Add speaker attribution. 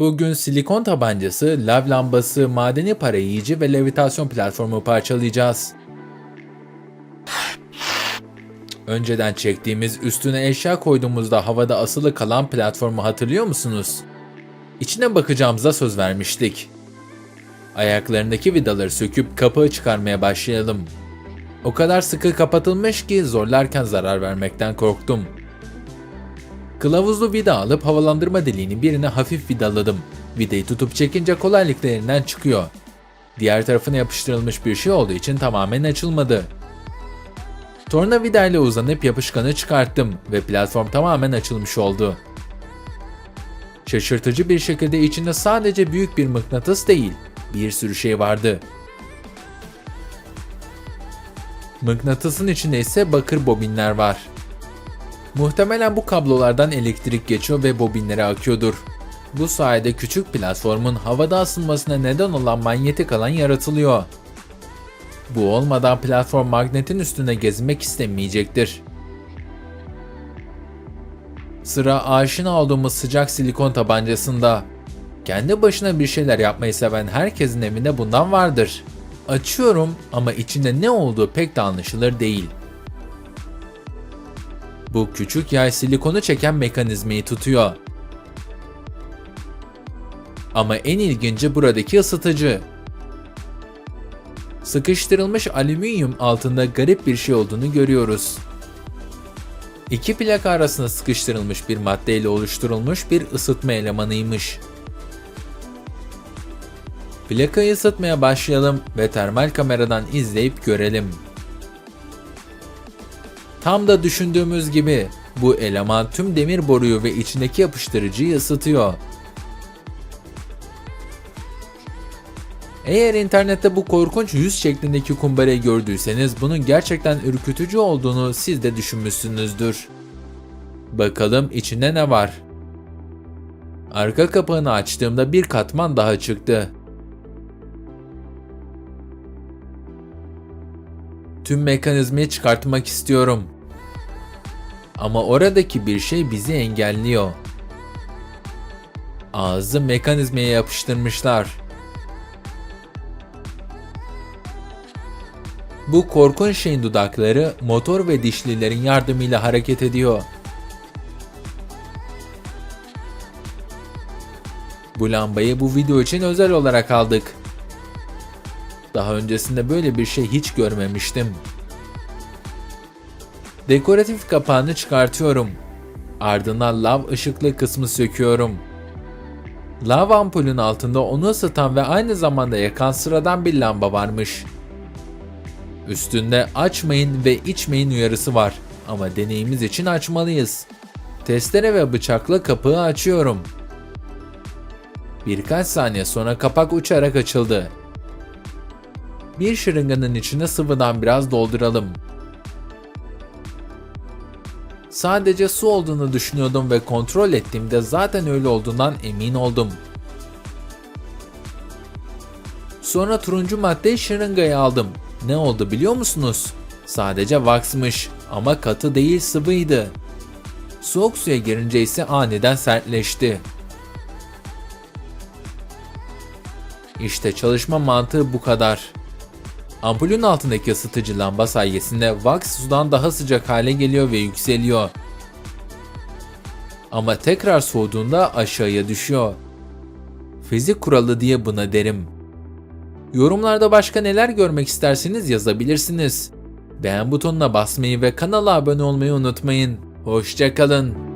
Speaker 1: Bugün silikon tabancası, lav lambası, madeni para yiyici ve levitasyon platformu parçalayacağız. Önceden çektiğimiz üstüne eşya koyduğumuzda havada asılı kalan platformu hatırlıyor musunuz? İçine bakacağımıza söz vermiştik. Ayaklarındaki vidaları söküp kapağı çıkarmaya başlayalım. O kadar sıkı kapatılmış ki zorlarken zarar vermekten korktum. Kılavuzlu vida alıp havalandırma deliğinin birine hafif vidaladım. Vidayı tutup çekince kolaylıkla yerinden çıkıyor. Diğer tarafına yapıştırılmış bir şey olduğu için tamamen açılmadı. Tornavida ile uzanıp yapışkanı çıkarttım ve platform tamamen açılmış oldu. Şaşırtıcı bir şekilde içinde sadece büyük bir mıknatıs değil, bir sürü şey vardı. Mıknatısın içinde ise bakır bobinler var. Muhtemelen bu kablolardan elektrik geçiyor ve bobinlere akıyordur. Bu sayede küçük platformun havada asılmasına neden olan manyetik alan yaratılıyor. Bu olmadan platform magnetin üstünde gezmek istemeyecektir. Sıra aşina olduğumuz sıcak silikon tabancasında. Kendi başına bir şeyler yapmayı seven herkesin evinde bundan vardır. Açıyorum ama içinde ne olduğu pek de anlaşılır değil. Bu küçük yay silikonu çeken mekanizmayı tutuyor. Ama en ilginci buradaki ısıtıcı. Sıkıştırılmış alüminyum altında garip bir şey olduğunu görüyoruz. İki plaka arasında sıkıştırılmış bir maddeyle oluşturulmuş bir ısıtma elemanıymış. Plakayı ısıtmaya başlayalım ve termal kameradan izleyip görelim. Tam da düşündüğümüz gibi bu eleman tüm demir boruyu ve içindeki yapıştırıcıyı ısıtıyor. Eğer internette bu korkunç yüz şeklindeki kumbarayı gördüyseniz bunun gerçekten ürkütücü olduğunu siz de düşünmüşsünüzdür. Bakalım içinde ne var? Arka kapağını açtığımda bir katman daha çıktı. Tüm mekanizmayı çıkartmak istiyorum. Ama oradaki bir şey bizi engelliyor. Ağzı mekanizmaya yapıştırmışlar. Bu korkunç şeyin dudakları motor ve dişlilerin yardımıyla hareket ediyor. Bu lambayı bu video için özel olarak aldık. Daha öncesinde böyle bir şey hiç görmemiştim. Dekoratif kapağını çıkartıyorum. Ardından lav ışıklı kısmı söküyorum. Lav ampulün altında onu ısıtan ve aynı zamanda yakan sıradan bir lamba varmış. Üstünde açmayın ve içmeyin uyarısı var ama deneyimiz için açmalıyız. Testere ve bıçakla kapağı açıyorum. Birkaç saniye sonra kapak uçarak açıldı. Bir şırınganın içine sıvıdan biraz dolduralım. Sadece su olduğunu düşünüyordum ve kontrol ettiğimde zaten öyle olduğundan emin oldum. Sonra turuncu madde şırıngayı aldım. Ne oldu biliyor musunuz? Sadece vaksmış ama katı değil sıvıydı. Soğuk suya girince ise aniden sertleşti. İşte çalışma mantığı bu kadar. Ampulün altındaki ısıtıcı lamba sayesinde wax sudan daha sıcak hale geliyor ve yükseliyor. Ama tekrar soğuduğunda aşağıya düşüyor. Fizik kuralı diye buna derim. Yorumlarda başka neler görmek isterseniz yazabilirsiniz. Beğen butonuna basmayı ve kanala abone olmayı unutmayın. Hoşçakalın.